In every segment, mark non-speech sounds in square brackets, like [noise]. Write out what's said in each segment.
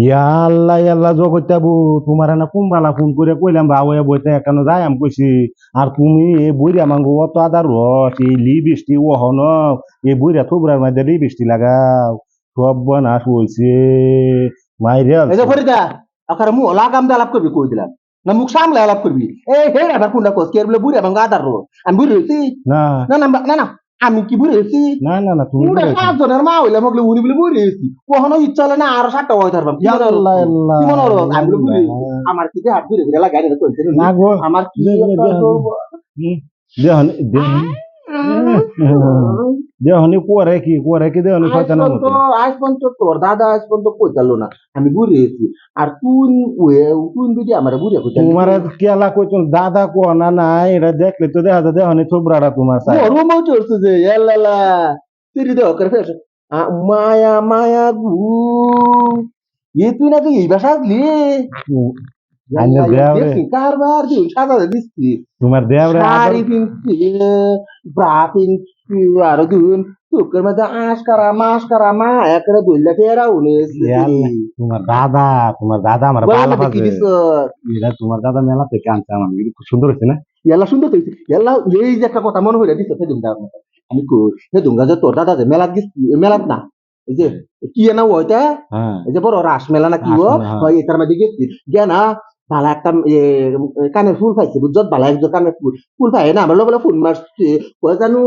ইয়া আল্লাহ আল্লাহ জগত্যাবু তোমার না কুম্বালা ফোন করে কইলাম বাবুয়া বইতে কেন যাই আমি কইছি আর তুমি এই বুড়িয়া মাঙ্গু অত আদার রস এই লি বৃষ্টি ওহন এই বুড়িয়া থুবরার মধ্যে লি বৃষ্টি লাগাও সব বনাস হইছে মাইরে আকার মু লাগাম দিয়ে আলাপ করবি কই দিলাম? না মুখ সামলে আলাপ করবি? এই হে আবার কোনটা কোস কে বলে বুড়ি এবং গাদার রো আমি বুড়ি না না না না। আমি কি বুঝেছি না না না তুমি বুড়া। সাতজনের মা হইলে মগলে উনি বলে বুঝেছি কখনো ইচ্ছা হলে না আরও সাতটা হয়ে থাকবাম আমার কি হাত ঘুরে ঘুরে লাগাই না গো। আমার কি দেখুন দে, একটা দে, করব? [laughs] দেহনি কুয়ারে কি কুয়ারে কি দেহনি শয়তানের মতো? আজ পর্যন্ত তোর দাদা আজ পর্যন্ত কই চালো না? আমি বুড়ি হয়েছি। আর তুই তুই বিটি আমার বুড়ি কই তোমার কেলা কইছো? দাদা কো না নাই? এটা দেখলে তো দেখা যায় দেহনি থুবরাটা তোমার সাই ওর মো চলছে যে এলালা তিরি দাও করে ফেস মায়া মায়া গু। এ তুই না তুই এই বাসা আসলি? কারবার দিও সাদা দিচ্ছি। তোমার দেওরে শাড়ি পিনছি ব্রা পিনছি আর দুন। তোকের মধ্যে আশ করা মাস করা মা একরে টেরা উনেছি ইয়াল্লা। তোমার দাদা তোমার দাদা আমার ভালো দিছ এটা তোমার দাদা মেলা থেকে আনছে আমার খুব সুন্দর হয়েছে না? এলা সুন্দর তো হইছে। এলা এই যে একটা কথা মনে হইরা দিছে সে দুঙ্গা আমি কো দুঙ্গা যে তোর দাদা যে মেলাত গেছি মেলাত না এই যে কি না ওইটা হ্যাঁ এই যে বড় রাস মেলা না কি ও হ্যাঁ। এটার মধ্যে গেছি। গিয়া না ভালো একটা কানের ফুল পাইছে, বুঝছত? ভালো একজন কানের ফুল। ফুল পাই না আমার বলে ফুল মারছি কয় জানো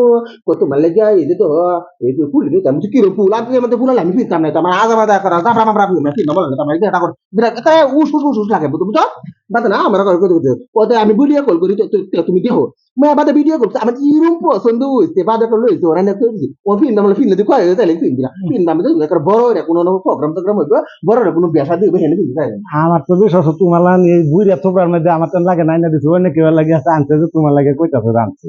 কত মারলে গিয়া এই যে তো ফুল নিতে আমি কি ফুল? আর মধ্যে ফুল আমি ফিরতাম না আমার আজা বাজা করা জাফরা মাফরা ফুল না না বলে আমার এটা করে বিরাট উস উস উস উস লাগে বুঝছ বাদ না আমার কথা কথা আমি বলিয়া কল করি তুমি তো- ma bada video ko ama irum po sondu te bada ko loy to randa ko o fin dam fin de ko ayo tele fin dira fin dam de ko boro re kuno no program to gram hobe boro re kuno biasa de hen de dai আমার তো বেশ অসুস্থ Malan এই বুইরা তোবরার মধ্যে আমার তো লাগে নাই না দিছো অন্য কেউ লাগে আছে আনতে যে তোমার লাগে কইতাছো জানছি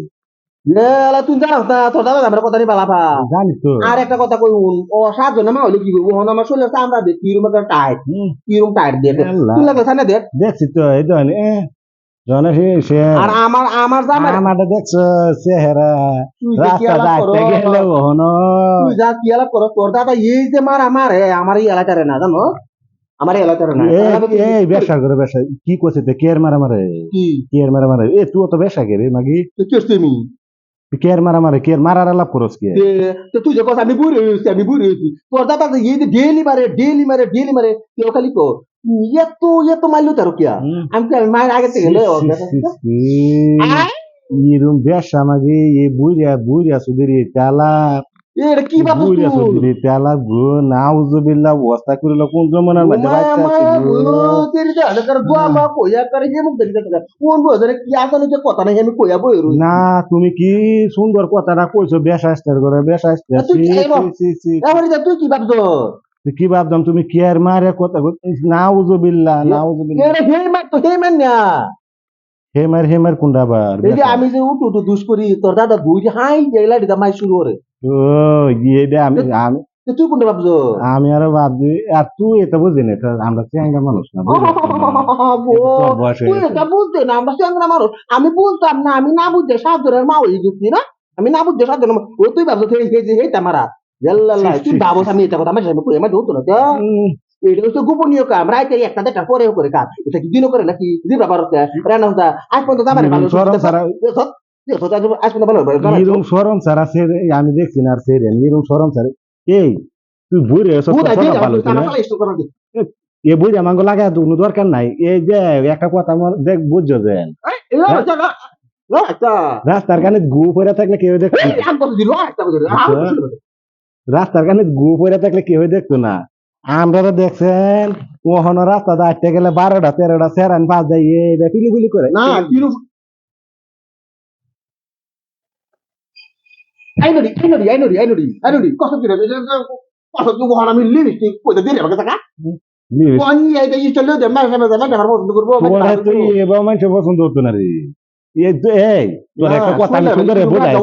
লেলা তুই জানাস না তোর দাদা আমরা কথা নিয়ে বালাপা জানি তো আর একটা কথা কই উন ও সাহায্য না মা হলে কি করব হন আমার শরীরে আমরা দেখ কিরম একটা টাইট কিরম টাইট দেখ তুই লাগে না দেখ দেখছি তো এই ধরনের জন সে সে আর আমার আমার জামাই আমাদের দেখছ চেহারা তুই যে কি রাস্তা আলাপ করো যাইতে গেলে ওহনো। তুই যা কি আলাপ করো তোর দাদা এই যে মার আমার আমার এই এলাকারে না জানো? আমার এই না। এই এই ব্যবসা করে ব্যবসা কি করছে তে? কেয়ার মারা মারে? কি? কেয়ার মারা মারে? এ তুই তো ব্যবসা করে মাগি তুই কি করছিস আমি কেয়ার মারা মারে? কেয়ার মারার আলাপ করস কে? তুই যে কথা আমি বুড়ি হয়েছি আমি বুড়ি হয়েছি। তোর দাদা এই যে ডেলি মারে ডেলি মারে ডেলি মারে কেউ খালি কো এত এত মারলো তার কিয়া আমি তো মায়ের আগে থেকে এরম বেশ আমাকে এই বুড়িয়া বুড়িয়া সুদের তালা। এটা কোন কোন কি কথা আমি না তুমি কি সুন্দর কথাটা কইছো বেশ আস্তের করে বেশ আস্তে তুই কি ভাবছ? কি ভাবতাম তুমি কি আর মারে কথা নাউজুবিল্লাহ নাউজুবিল্লাহ এটা হে হে হেমার হেমার কুন্ডাবার এই যে আমি যে উঠু উঠু দুষ করি তোর দাদা দুই হাই গেলা দিদা মাই শুরু করে। ও দে আমি আমি তো তুই কোনটা ভাবছ? আমি আরও ভাবছি আর তুই এটা বুঝি না আমরা চেঙ্গা মানুষ না [laughs] তুই। এটা বুঝতে না আমরা চ্যাংরা মানুষ। আমি বলতাম না আমি না বুঝতে সাতজনের মা হয়ে গেছি না? আমি না বুঝতে সাতজনের মা- ও তুই ভাবছ এই যে হেটা মারা জাল্লাল্লাহ, তুই আমি এটা কথা আমার সামনে কই আমার হতো না তো এটা হচ্ছে গোপনীয় কাম রাইতে একটা দেখা পরেও করে কাজ এটা কি দিনও করে নাকি? দিবরা বারোতে রান্না আজ পর্যন্ত আমার ভালো নিরুম সরম আমি দেখছি না আর সে নিরুম সরম ছাড়া এই তুই ভালো আমাকে লাগা কোনো দরকার নাই। এই যে একটা কথা আমার দেখ বুঝছ যে? এই জায়গা একটা রাস্তার কানে গু পরে থাকলে কেউ দেখতো। রাস্তার কানে গু পরে থাকলে কেউ দেখতো না। আমরা তো দেখছেন ওখানে রাস্তা দাঁড়তে গেলে বারোটা তেরোটা সেরান পাঁচ দেয় পিলি পিলি করে। না আইনরি আইনরি আইনরি আইনরি আইনরি কত কত ওখানে আমি লিপস্টিক কইতে দিলে আমাকে টাকা কোন এইটা ইষ্ট লয়ে দে মাসে মাসে মাসে আমার পছন্দ করব তোরা তুই এবার মানুষ পছন্দ হতো না রে এই তো এই তোর একটা কথা আমি সুন্দর বোঝাই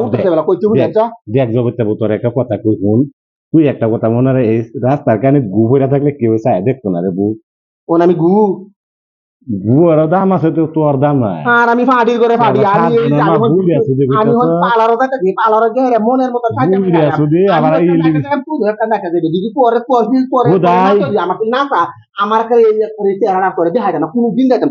দেখ জগৎটা তোর একটা কথা কই শুন তুই একটা কথা মনে রে এই রাস্তার কানে গু পরে থাকলে কেউ চায় দেখতো না রে বউ কোন আমি গু গু দাম আছে তো তোর দাম নাই। আর আমি ফাডির করে ফাডি আমি আমি হন- বুড়ি আছে যে আমি হন পালারও দেখা দিই পালারও গেরে মনের মতো আছে এই পুরো একটা পরে পরে। আমাকে না আমার এই চেহারা করে না কোনো দিন দেখেন